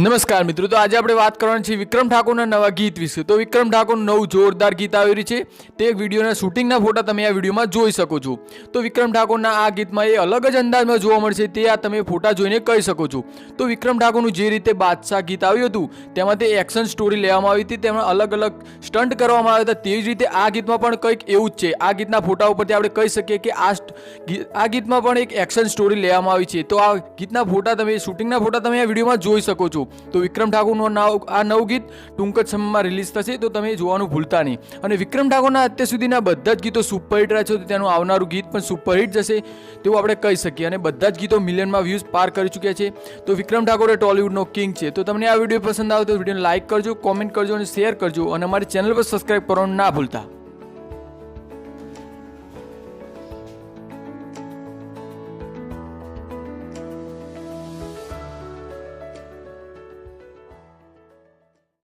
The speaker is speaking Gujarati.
નમસ્કાર મિત્રો, તો આજે આપણે વાત કરવાની છે વિક્રમ ઠાકોરના નવા ગીત વિશે. તો વિક્રમ ઠાકોરનું નવું જોરદાર ગીત આવ્યું છે. તે વિડીયોના શૂટિંગના ફોટા તમે આ વિડીયોમાં જોઈ શકો છો. તો વિક્રમ ઠાકોરના આ ગીતમાં એ અલગ જ અંદાજમાં જોવા મળશે, તે આ તમે ફોટા જોઈને કહી શકો છો. તો વિક્રમ ઠાકોરનું જે રીતે બાદશાહ ગીત આવ્યું હતું, તેમાં તે એક્શન સ્ટોરી લેવામાં આવી હતી, તેમાં અલગ અલગ સ્ટન્ટ કરવામાં આવ્યા હતા તેવી જ રીતે આ ગીતમાં પણ કંઈક એવું જ છે. આ ગીતના ફોટા ઉપરથી આપણે કહી શકીએ કે આ આ ગીતમાં પણ એક એક્શન સ્ટોરી લેવામાં આવી છે. તો આ ગીતના ફોટા તમે, શૂટિંગના ફોટા તમે આ વિડીયોમાં જોઈ શકો છો. તો વિક્રમ ઠાકોરનું આ નવું ગીત ટૂંક જ સમયમાં રિલીઝ થશે, તો તમે જોવાનું ભૂલતા નહીં. અને વિક્રમ ઠાકોરના અત્યાર સુધીના બધા જ ગીતો સુપરહિટ રહ્યા છે, તો તેનું આવનારું ગીત પણ સુપરહિટ જશે, તેવું આપણે કહી શકીએ. અને બધા જ ગીતો મિલિયનમાં વ્યૂઝ પાર કરી ચૂક્યા છે. તો વિક્રમ ઠાકોર એ ટોલિવૂડનો કિંગ છે. તો તમને આ વીડિયો પસંદ આવે તો વિડીયોને લાઇક કરજો કોમેન્ટ કરજો અને શેર કરજો. અને અમારી ચેનલ પર સબસ્ક્રાઈબ કરવાનું ના ભૂલતા.